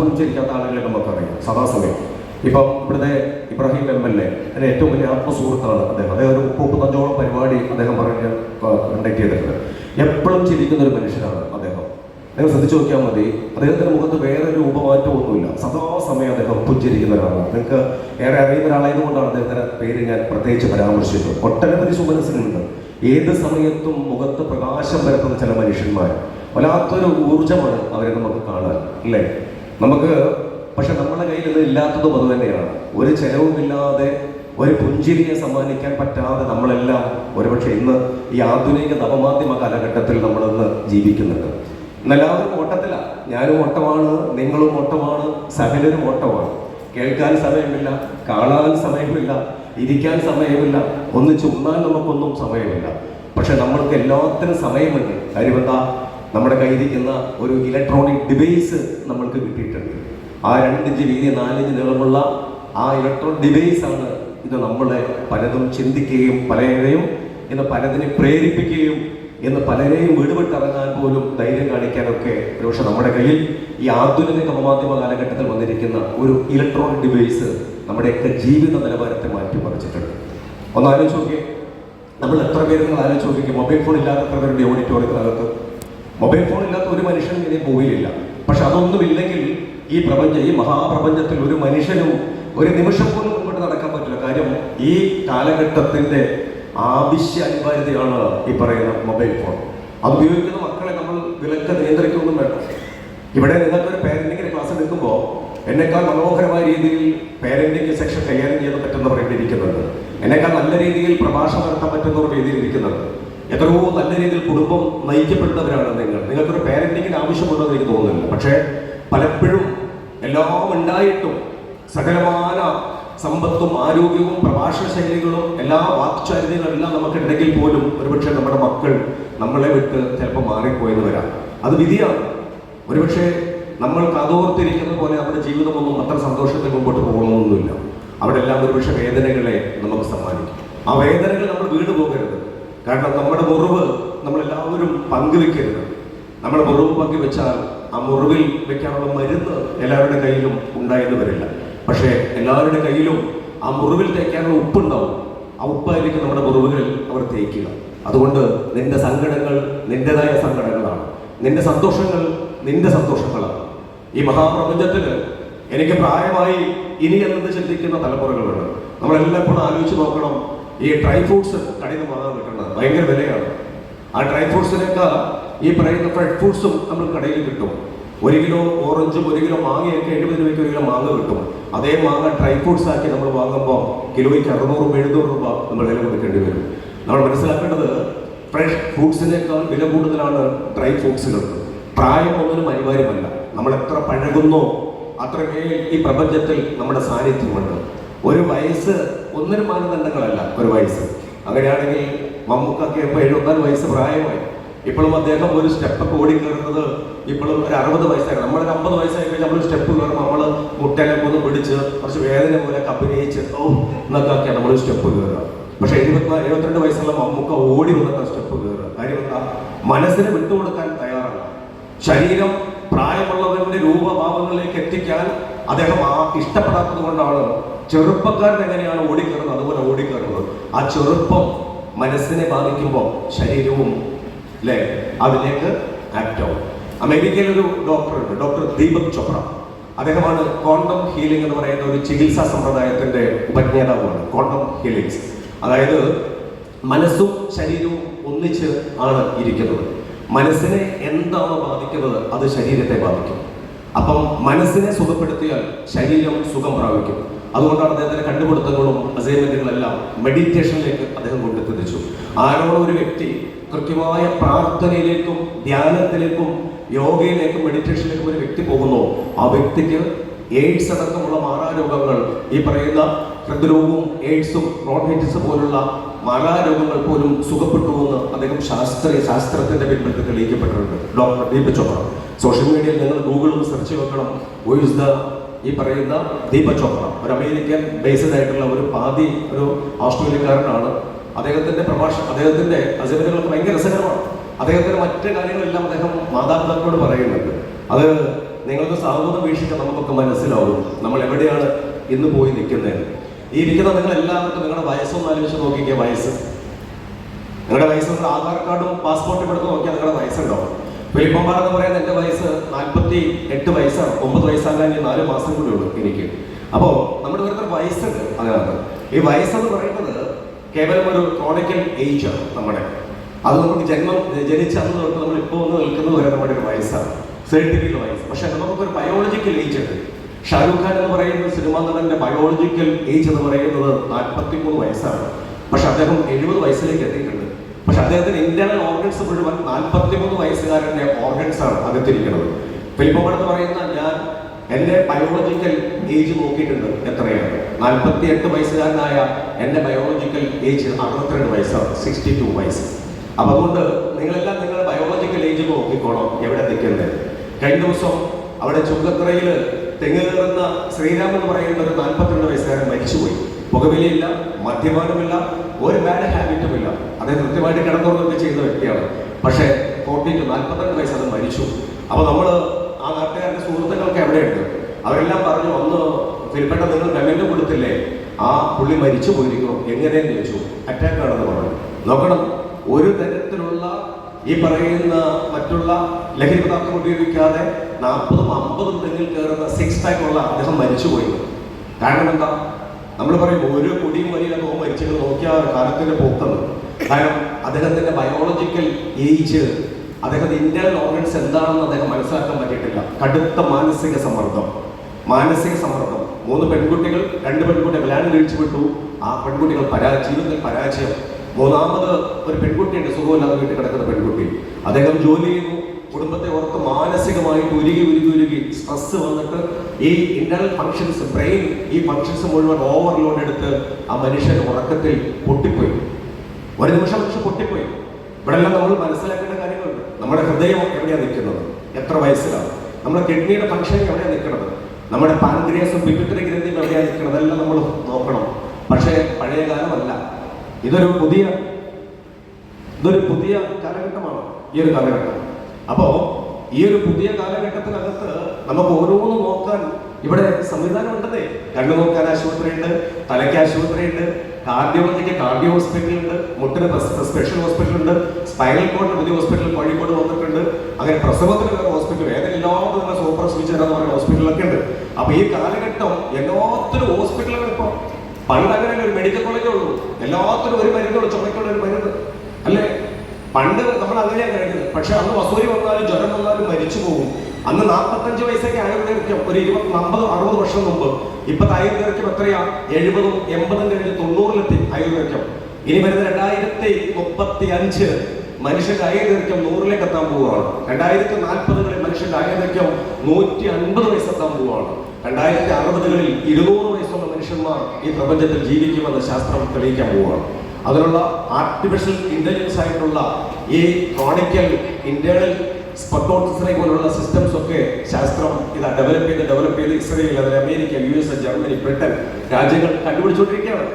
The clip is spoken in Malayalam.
പോലും ചിരിക്കാത്ത ആളുകളെ നമുക്കറിയാം സദാസമയം. ഇപ്പം ഇവിടുത്തെ ഇബ്രാഹിം എം എൽ എ എന്റെ ഏറ്റവും വലിയ ആത്മസുഹൃത്താണ് അദ്ദേഹം. അദ്ദേഹം ഒരു മുപ്പത്തഞ്ചോളം പരിപാടി അദ്ദേഹം പറഞ്ഞ് കണ്ടക്ട് ചെയ്തിട്ടുണ്ട്. എപ്പോഴും ചിരിക്കുന്ന ഒരു മനുഷ്യനാണ് അദ്ദേഹം. അദ്ദേഹം ശ്രദ്ധിച്ചു നോക്കിയാൽ മതി അദ്ദേഹത്തിന്റെ മുഖത്ത് വേറെ ഒരു ഉപമാറ്റമൊന്നുമില്ല സദാസമയം അദ്ദേഹം പുഞ്ചിരിക്കുന്ന ഒരാളാണ് നിങ്ങൾക്ക് ഏറെ അറിയുന്ന ഒരാളായതുകൊണ്ടാണ് അദ്ദേഹത്തിന്റെ പേര് ഞാൻ പ്രത്യേകിച്ച് പരാമർശിച്ചത്. ഒട്ടനവധി സുമനസ്സുകളുണ്ട്. ഏത് സമയത്തും മുഖത്ത് പ്രകാശം പരത്തുന്ന ചില മനുഷ്യന്മാർ. വല്ലാത്തൊരു ഊർജമാണ് അവരെ നമുക്ക് കാണാൻ അല്ലേ? നമുക്ക് പക്ഷെ നമ്മുടെ കയ്യിൽ ഇത് ഇല്ലാത്തതും അത് തന്നെയാണ്. ഒരു ചെലവുമില്ലാതെ ഒരു പുഞ്ചിരിയെ സമ്മാനിക്കാൻ പറ്റാതെ നമ്മളെല്ലാം ഒരുപക്ഷെ ഇന്ന് ഈ ആധുനിക നവമാധ്യമ കാലഘട്ടത്തിൽ നമ്മളിന്ന് ജീവിക്കുന്നുണ്ട്. എന്നെല്ലാവരും ഓട്ടത്തിലാണ്. ഞാനും ഓട്ടമാണ് നിങ്ങളും ഓട്ടമാണ് സകലരും ഓട്ടമാണ്. കേൾക്കാൻ സമയമില്ല കാണാൻ സമയമില്ല ഇരിക്കാൻ സമയമില്ല ഒന്ന് ചുമ്മാൻ നമുക്കൊന്നും സമയമില്ല. പക്ഷെ നമ്മൾക്ക് എല്ലാത്തിനും സമയമുണ്ട്. കാര്യം എന്താ? നമ്മുടെ കയ്യിരിക്കുന്ന ഒരു ഇലക്ട്രോണിക് ഡിവൈസ് നമ്മൾക്ക് കിട്ടിയിട്ടുണ്ട്. ആ രണ്ടിഞ്ച് വീതി നാലിഞ്ച് നീളമുള്ള ആ ഇലക്ട്രോണിക് ഡിവൈസ് ആണ് ഇത് നമ്മളെ പലതും ചിന്തിക്കുകയും പലരെയും ഇന്ന് പലതിനെ പ്രേരിപ്പിക്കുകയും ഇന്ന് പലരെയും വീടുപെട്ടിറങ്ങാൻ പോലും ധൈര്യം കാണിക്കാനൊക്കെ ഒരുപക്ഷെ നമ്മുടെ കയ്യിൽ ഈ ആധുനിക നവമാധ്യമ കാലഘട്ടത്തിൽ വന്നിരിക്കുന്ന ഒരു ഇലക്ട്രോണിക് ഡിവൈസ് നമ്മുടെയൊക്കെ ജീവിത നിലവാരത്തെ മാറ്റിമറിച്ചിട്ടുണ്ട്. ഒന്ന് ആലോചിച്ച് നോക്കിയേ. നമ്മൾ എത്ര പേര് നിങ്ങൾ ആലോചിച്ച് നോക്കിക്കും മൊബൈൽ ഫോൺ ഇല്ലാത്ത എത്ര പേരുടെ ഓഡിറ്റോറിയത്തിനകത്ത് മൊബൈൽ ഫോൺ ഇല്ലാത്ത ഒരു മനുഷ്യനും ഇനി ഭൂമിയിലില്ല. പക്ഷെ അതൊന്നും ഇല്ലെങ്കിൽ ഈ പ്രപഞ്ച ഈ മഹാപ്രപഞ്ചത്തിൽ ഒരു മനുഷ്യനും ഒരു നിമിഷം പോലും മുമ്പോട്ട് നടക്കാൻ പറ്റില്ല. കാര്യം ഈ കാലഘട്ടത്തിന്റെ ആവശ്യ അനിവാര്യതയാണ് ഈ പറയുന്ന മൊബൈൽ ഫോൺ. അത് ഉപയോഗിക്കുന്ന മക്കളെ നമ്മൾ വിലക്ക് നിയന്ത്രിക്കൊന്നും വേണ്ട. ഇവിടെ നിങ്ങൾക്ക് ഒരു പേരന്റിങ്ങിന് ക്ലാസ് എടുക്കുമ്പോൾ എന്നെക്കാൾ മനോഹരമായ രീതിയിൽ പാരന്റിങ് സെക്ഷൻ കൈകാര്യം ചെയ്യാൻ പറ്റുന്നവർ ഇവിടെ ഇരിക്കുന്നുണ്ട്. എന്നെക്കാൾ നല്ല രീതിയിൽ പ്രഭാഷണം നടത്താൻ പറ്റുന്നവർ വേദിയിൽ ഇരിക്കുന്നുണ്ട്. എത്രയോ നല്ല രീതിയിൽ കുടുംബം നയിക്കപ്പെടുന്നവരാണ് നിങ്ങൾ. നിങ്ങൾക്കൊരു പാരന്റിങ്ങിന് ആവശ്യമുണ്ടെന്ന് എനിക്ക് തോന്നുന്നില്ല. പക്ഷേ പലപ്പോഴും എല്ലാം ഉണ്ടായിട്ടും സകലമായ സമ്പത്തും ആരോഗ്യവും പ്രഭാഷണ ശൈലികളും എല്ലാ വാക്ചാരിതകളും എല്ലാം നമുക്കുണ്ടെങ്കിൽ പോലും ഒരുപക്ഷെ നമ്മുടെ മക്കൾ നമ്മളെ വിട്ട് ചിലപ്പോൾ മാറിപ്പോയെന്ന് വരാം അത് വിധിയാണ്. ഒരുപക്ഷെ നമ്മൾ കാതോർത്തിരിക്കുന്ന പോലെ അവരുടെ ജീവിതമൊന്നും അത്ര സന്തോഷത്തിൽ മുമ്പോട്ട് പോകണമെന്നൊന്നുമില്ല. അവിടെ എല്ലാം ഒരുപക്ഷെ വേദനകളെ നമുക്ക് സമ്മാനിക്കും. ആ വേദനകൾ നമ്മൾ വീട് പോകരുത് കാരണം നമ്മുടെ മുറിവ് നമ്മളെല്ലാവരും പങ്കുവെക്കരുത്. നമ്മുടെ മുറിവ് പങ്കുവെച്ചാൽ ആ മുറിവിൽ വെക്കാനുള്ള മരുന്ന് എല്ലാവരുടെ കയ്യിലും ഉണ്ടായെന്ന് വരില്ല. പക്ഷേ എല്ലാവരുടെ കയ്യിലും ആ മുറിവിൽ തേക്കാനുള്ള ഉപ്പുണ്ടാവും. ആ ഉപ്പായിരിക്കും നമ്മുടെ മുറിവുകളിൽ അവർ തേക്കുക. അതുകൊണ്ട് നിന്റെ സങ്കടങ്ങൾ നിന്റേതായ സങ്കടങ്ങളാണ്. നിന്റെ സന്തോഷങ്ങൾ നിന്റെ സന്തോഷങ്ങളാണ്. ഈ മഹാപ്രപഞ്ചത്തിൽ എനിക്ക് പ്രായമായി ഇനി എന്നത് ചിന്തിക്കുന്ന തലമുറകളുണ്ട്. നമ്മളെല്ലായ്പ്പോഴും ആലോചിച്ച് നോക്കണം. ഈ ഡ്രൈ ഫ്രൂട്ട്സ് കടയിൽ നിന്ന് വാങ്ങാൻ കിട്ടുന്നത് ഭയങ്കര വിലയാണ്. ആ ഡ്രൈ ഫ്രൂട്ട്സിനേക്കാൾ ഈ പറയുന്ന ഫ്രഷ് ഫ്രൂട്ട്സും നമ്മൾ കടയിൽ കിട്ടും. ഒരു കിലോ ഓറഞ്ചും ഒരു കിലോ മാങ്ങയൊക്കെ എഴുപത് രൂപയ്ക്ക് ഒരു കിലോ മാങ്ങ കിട്ടും. അതേ മാങ്ങ ഡ്രൈ ഫ്രൂട്ട്സ് ആക്കി നമ്മൾ വാങ്ങുമ്പോൾ കിലോയ്ക്ക് അറുന്നൂറും എഴുന്നൂറ് രൂപ നമ്മൾ വില കൊടുക്കേണ്ടി വരും. നമ്മൾ മനസ്സിലാക്കേണ്ടത് ഫ്രഷ് ഫ്രൂട്ട്സിനേക്കാൾ വില കൂടുതലാണ് ഡ്രൈ ഫ്രൂട്ട്സുകൾക്ക് പ്രായം ഒന്നിനും അനിവാര്യമല്ല. നമ്മൾ എത്ര പഴകുന്നോ അത്രമേൽ ഈ പ്രപഞ്ചത്തിൽ നമ്മുടെ സാന്നിധ്യമുണ്ട്. ഒരു വയസ്സ് ഒന്നിനും മാനദണ്ഡങ്ങളല്ല ഒരു വയസ്സ്. അങ്ങനെയാണെങ്കിൽ മമ്മൂക്കൊക്കെ ഇപ്പോൾ എഴുപത്തിനാല് വയസ്സ് പ്രായമായി. ഇപ്പോഴും അദ്ദേഹം ഒരു സ്റ്റെപ്പ് ഓടി കയറുന്നത് ഇപ്പോഴും ഒരു അറുപത് വയസ്സായി നമ്മളൊരു അമ്പത് വയസ്സായി കഴിഞ്ഞാൽ നമ്മൾ സ്റ്റെപ്പ് കയറുമ്പോൾ നമ്മൾ മുട്ടയിലൊക്കെ ഒന്ന് പിടിച്ച് കുറച്ച് വേദന പോലെ അഭിനയിച്ച് ഓ എന്നൊക്കെ ആക്കിയാണ് നമ്മൾ സ്റ്റെപ്പ് കയറുക. പക്ഷെ എഴുപത്തിനാല് എഴുപത്തിരണ്ട് വയസ്സുള്ള മമ്മൂക്ക ഓടി വന്നിട്ട് സ്റ്റെപ്പ് കയറുക. കാര്യം എന്താ? മനസ്സിന് വിട്ടുകൊടുക്കാൻ തയ്യാറല്ല. ശരീരം പ്രായമുള്ളവരുടെ രൂപഭാവങ്ങളിലേക്ക് എത്തിക്കാൻ അദ്ദേഹം ആ ഇഷ്ടപ്പെടാത്തത് കൊണ്ടാണ് ചെറുപ്പക്കാരൻ എങ്ങനെയാണ് ഓടിക്കയറുന്നത്? അതുപോലെ ഓടിക്കയറുന്നത്. ആ ചെറുപ്പം മനസ്സിനെ ബാധിക്കുമ്പോൾ ശരീരവും അല്ലേ അതിലേക്ക് ആക്റ്റാവും അമേരിക്കയിലൊരു ഡോക്ടറുണ്ട് ഡോക്ടർ ദീപക് ചോപ്ര. അദ്ദേഹമാണ് കോണ്ടം ഹീലിംഗ് എന്ന് പറയുന്ന ഒരു ചികിത്സാ സമ്പ്രദായത്തിന്റെ ഉപജ്ഞാതാവാണ് കോണ്ടം ഹീലിംഗ്സ് അതായത് മനസ്സും ശരീരവും ഒന്നിച്ച് ആണ് ഇരിക്കുന്നത്. മനസ്സിനെ എന്താണോ ബാധിക്കുന്നത് അത് ശരീരത്തെ ബാധിക്കും. അപ്പം മനസ്സിനെ സുഖപ്പെടുത്തിയാൽ ശരീരം സുഖം പ്രാപിക്കും. അതുകൊണ്ടാണ് അദ്ദേഹത്തിന്റെ കണ്ടുപിടുത്തങ്ങളും അസൈൻമെന്റുകളെല്ലാം മെഡിറ്റേഷനിലേക്ക് അദ്ദേഹം കൊണ്ടെത്തിച്ചു. ആരോടോ ഒരു വ്യക്തി കൃത്യമായ പ്രാർത്ഥനയിലേക്കും ധ്യാനത്തിലേക്കും യോഗയിലേക്കും മെഡിറ്റേഷനിലേക്കും ഒരു വ്യക്തി പോകുന്നു. ആ വ്യക്തിക്ക് എയ്ഡ്സ് അടക്കമുള്ള മാറാരോഗങ്ങൾ ഈ പറയുന്ന ഹൃദ്രോഗവും എയ്ഡ്സും ബ്രോൺഹൈറ്റിസ് പോലുള്ള മാറാരോഗങ്ങൾ പോലും സുഖപ്പെട്ടു എന്ന് അദ്ദേഹം ശാസ്ത്രീയ ശാസ്ത്രത്തിന്റെ പിൻബലത്തിൽ തെളിയിക്കപ്പെട്ടിട്ടുണ്ട്. ഡോക്ടർ ദീപക് ചോപ്ര. സോഷ്യൽ മീഡിയയിൽ നിങ്ങൾ ഗൂഗിളും സെർച്ച് വെക്കണം ദ ഈ പറയുന്ന ദീപ ചോപ്ര ഒരു അമേരിക്കൻ ബേസ്ഡ് ആയിട്ടുള്ള ഒരു പാതി ഒരു ഓസ്ട്രേലിയക്കാരനാണ് അദ്ദേഹത്തിന്റെ പ്രഭാഷണം അദ്ദേഹത്തിന്റെ അസൈൻമെന്റുകളൊക്കെ ഭയങ്കര രസകരമാണ്. അദ്ദേഹത്തിന്റെ മറ്റ് കാര്യങ്ങളെല്ലാം അദ്ദേഹം മാതാപിതാക്കളോട് പറയുന്നുണ്ട്. അത് നിങ്ങൾക്ക് സാഹോദം വീക്ഷിച്ച നമുക്കൊക്കെ മനസ്സിലാവും നമ്മൾ എവിടെയാണ് ഇന്ന് പോയി നിൽക്കുന്നത്. ഈ ഇരിക്കുന്ന നിങ്ങൾ എല്ലാവർക്കും നിങ്ങളുടെ വയസ്സൊന്ന് ആലോചിച്ച് നോക്കിക്കുക വയസ്സ്. നിങ്ങളുടെ വയസ്സ് നിങ്ങളുടെ ആധാർ കാർഡും പാസ്പോർട്ടും എടുത്ത് നോക്കിയാൽ നിങ്ങളുടെ വയസ്സുണ്ടാവും. വെളിപ്പമ്പാട് എന്ന് പറയുന്ന എന്റെ വയസ്സ് നാൽപ്പത്തി എട്ട് വയസ്സാണ്. ഒമ്പത് വയസ്സാകാൻ നാല് മാസം കൂടി ഉള്ളൂ എനിക്ക്. അപ്പോൾ നമ്മുടെ ഓരോരുത്തർ വയസ്സുണ്ട് അതിനകത്ത്. ഈ വയസ്സെന്ന് പറയുന്നത് കേവലം ഒരു ക്രോണിക്കൽ ഏജ് ആണ് നമ്മുടെ. അത് നമുക്ക് ജന്മം ജനിച്ച അന്ന് തൊട്ട് നമ്മൾ ഇപ്പോൾ ഒന്ന് നിൽക്കുന്നത് വരെ നമ്മുടെ ഒരു വയസ്സാണ്. സർട്ടിഫിക്കൽ വയസ്സ്. പക്ഷെ നമുക്കൊരു ബയോളജിക്കൽ ഏജ് ഉണ്ട്. ഷാരൂഖ് ഖാൻ എന്ന് പറയുന്ന സിനിമാ നടന്റെ ബയോളജിക്കൽ ഏജ് എന്ന് പറയുന്നത് നാൽപ്പത്തി മൂന്ന് വയസ്സാണ്. പക്ഷെ അദ്ദേഹം എഴുപത് വയസ്സിലേക്ക് എത്തിയിട്ടുണ്ട്. പക്ഷെ അദ്ദേഹത്തിന് ഇന്റേണൽ ഓർഗൻസ് മുഴുവൻ നാൽപ്പത്തിമൂന്ന് ഓർഗൻസ് ആണ് അകത്തിരിക്കുന്നത്. ഫിലിപ്പോ എന്ന് പറയുന്ന ഞാൻ എന്റെ ബയോളജിക്കൽ ഏജ് നോക്കിയിട്ടുണ്ട് എത്രയാണ്? നാൽപ്പത്തി എട്ട് വയസ്സുകാരനായ എന്റെ ബയോളജിക്കൽ ഏജ് അറുപത്തിരണ്ട് വയസ്സാണ് സിക്സ്റ്റി ടു വയസ്സ്. അപ്പൊ അതുകൊണ്ട് നിങ്ങളെല്ലാം നിങ്ങളുടെ ബയോളജിക്കൽ ഏജ് നോക്കിക്കോണം എവിടെ നിൽക്കുന്നത്. കഴിഞ്ഞ ദിവസം അവിടെ ചുങ്കത്തറയിൽ തെങ്ങ് കയറുന്ന ശ്രീരാമൻ എന്ന് പറയുന്ന ഒരു നാൽപ്പത്തിരണ്ട് വയസ്സുകാരൻ മരിച്ചുപോയി. പുകവിലയില്ല മദ്യപാനമില്ല ഒരു ബാഡ് ഹാബിറ്റും ഇല്ല അദ്ദേഹം കൃത്യമായിട്ട് കിടന്നുറങ്ങുകയൊക്കെ ചെയ്യുന്ന വ്യക്തിയാണ്. പക്ഷേ ഫോർട്ടി ടു നാൽപ്പത്തെട്ട് വയസ്സ് അത് മരിച്ചു. അപ്പോൾ നമ്മൾ ആ നാട്ടുകാരുടെ സുഹൃത്തുക്കൾക്ക് എവിടെയുണ്ട്? അവരെല്ലാം പറഞ്ഞു ഒന്ന് ഫിലിപ്പേട്ട നിങ്ങൾ കമന്റ് കൊടുത്തില്ലേ? ആ പുള്ളി മരിച്ചു പോയിരിക്കും എങ്ങനെയെന്ന് ചോദിച്ചു. അറ്റാക്ക് ആണെന്ന് പറഞ്ഞു. നോക്കണം. ഒരു തരത്തിലുള്ള ഈ പറയുന്ന മറ്റുള്ള ലഹരി പദാർത്ഥം ഉപയോഗിക്കാതെ നാൽപ്പതും അമ്പതും തെങ്ങിൽ കയറുന്ന സിക്സ് പാക്ക് ഉള്ള അദ്ദേഹം മരിച്ചുപോയി കാരണം എന്താ? നമ്മൾ പറയും ഒരു കുടിയും വലിയ ഓ മരിച്ചത് നോക്കിയാൽ കാലത്തിന്റെ പോക്കുന്നത് കാരണം അദ്ദേഹത്തിന്റെ ബയോളജിക്കൽ ഏജ് അദ്ദേഹത്തിന്റെ ഇന്റേണൽ ഓർഗൻസ് എന്താണെന്ന് അദ്ദേഹം മനസ്സിലാക്കാൻ പറ്റിയിട്ടില്ല. കടുത്ത മാനസിക സമ്മർദ്ദം. മാനസിക സമ്മർദ്ദം. മൂന്ന് പെൺകുട്ടികൾ രണ്ട് പെൺകുട്ടികൾ. കല്യാണം കഴിച്ചു വിട്ടു. ആ പെൺകുട്ടികൾ പരാ ജീവിതത്തിൽ പരാജയം. മൂന്നാമത് ഒരു പെൺകുട്ടിയുണ്ട് സുഖമില്ലാതെ വീട്ടിൽ കിടക്കുന്ന പെൺകുട്ടി. അദ്ദേഹം ജോലി ചെയ്യുന്നു. കുടുംബത്തെ ഓർത്ത് മാനസികമായിട്ട് ഉരുകി ഉരുകി ഉരുകി സ്ട്രെസ് വന്നിട്ട് ഈ ഇന്റർണൽ ഫങ്ഷൻസ് ബ്രെയിൻ ഈ ഫങ്ഷൻസ് മുഴുവൻ ഓവർലോഡ് എടുത്ത് ആ മനുഷ്യൻ ഉറക്കത്തിൽ പൊട്ടിപ്പോയി. ഒരു നിമിഷം പക്ഷെ പൊട്ടിപ്പോയി. ഇവിടെ നമ്മൾ മനസ്സിലാക്കേണ്ട കാര്യങ്ങളുണ്ട്. നമ്മുടെ ഹൃദയം എവിടെയാണ് നിൽക്കുന്നത്? എത്ര വയസ്സിലാണ്? നമ്മുടെ കിഡ്നിയുടെ ഫംഗ്ഷൻ എവിടെയാണ് നിൽക്കുന്നത്? നമ്മുടെ പാൻക്രിയാസും പിപ്പിറ്ററി ഗ്രന്ഥിയും എവിടെയാണ് നിൽക്കുന്നത്? എല്ലാം നമ്മൾ നോക്കണം. പക്ഷേ പഴയ കാലമല്ല. ഇതൊരു പുതിയ ഇതൊരു പുതിയ കാലഘട്ടമാണ് ഈ ഒരു കാലഘട്ടം. അപ്പോ ഈ ഒരു പുതിയ കാലഘട്ടത്തിനകത്ത് നമുക്ക് ഓരോന്നും നോക്കാൻ ഇവിടെ സംവിധാനം ഉണ്ടെന്നേ കണ്ണു നോക്കാൻ ആശുപത്രി ഉണ്ട് തലയ്ക്ക് ആശുപത്രി ഉണ്ട് കാർഡിയോളജിക്ക് കാർഡിയോ ഹോസ്പിറ്റൽ ഉണ്ട് മുട്ടിന് സ്പെഷ്യൽ ഹോസ്പിറ്റൽ ഉണ്ട് സ്പൈനൽ കോഡിന് പുതിയ ഹോസ്പിറ്റൽ കോഴിക്കോട് വന്നിട്ടുണ്ട്. അങ്ങനെ പ്രസവത്തിന് വേറെ ഹോസ്പിറ്റൽ വേദന ഇല്ലാതെ തന്നെ സൂപ്പർ സ്വിച്ച് എന്ന് പറയുന്ന ഹോസ്പിറ്റലൊക്കെ ഉണ്ട്. അപ്പൊ ഈ കാലഘട്ടം എല്ലാത്തിനും ഹോസ്പിറ്റലുകൾ ഇപ്പൊ പണ്ട് അങ്ങനെ ഒരു മെഡിക്കൽ കോളേജേ ഉള്ളൂ. എല്ലാത്തിനും ഒരു മരുന്നുള്ളൂ ചുമക്കുള്ള ഒരു മരുന്ന്. അല്ലേ? പണ്ട് നമ്മൾ അങ്ങനെയാണ് കഴിക്കുന്നത് പക്ഷെ അന്ന് വസൂരി വന്നാലും ജ്വരം വന്നാലും മരിച്ചു പോകും. അന്ന് നാൽപ്പത്തഞ്ച് വയസ്സൊക്കെ ആയുർദൈർഘ്യം ഒരു ഇരുപത് അമ്പത് അറുപത് വർഷം മുമ്പ്. ഇപ്പത്തെ ആയുർദൈർഘ്യം എത്രയാ? എഴുപതും എൺപതും കഴിഞ്ഞ് തൊണ്ണൂറിലെത്തി ആയുർദൈർഘ്യം ഇനി വരുന്ന രണ്ടായിരത്തി മുപ്പത്തി അഞ്ച് മനുഷ്യന്റെ ആയുർദൈർഘ്യം നൂറിലേക്ക് എത്താൻ പോവുകയാണ്. രണ്ടായിരത്തി നാൽപ്പതുകളിൽ മനുഷ്യന്റെ ആയുർദൈർഘ്യം നൂറ്റി അൻപത് വയസ്സെത്താൻ പോവുകയാണ്. രണ്ടായിരത്തി അറുപതുകളിൽ ഇരുന്നൂറ് വയസ്സുള്ള മനുഷ്യന്മാർ ഈ പ്രപഞ്ചത്തിൽ ജീവിക്കുമെന്ന് ശാസ്ത്രം തെളിയിക്കാൻ പോവുകയാണ്. അതിനുള്ള ആർട്ടിഫിഷ്യൽ ഇന്റലിജൻസ് ആയിട്ടുള്ള ഈ ക്രോണിക്കൽ ഇന്റേണൽ സ്പെക്ടോട്ടിസിനെ പോലുള്ള സിസ്റ്റംസ് ഒക്കെ ശാസ്ത്രം ഇത് ഡെവലപ്പ് ചെയ്ത് ഡെവലപ്പ് ചെയ്ത് ഇസ്രയേൽ അതിൽ America U S Germany Britain രാജ്യങ്ങൾ കണ്ടുപിടിച്ചുകൊണ്ടിരിക്കുകയാണ്.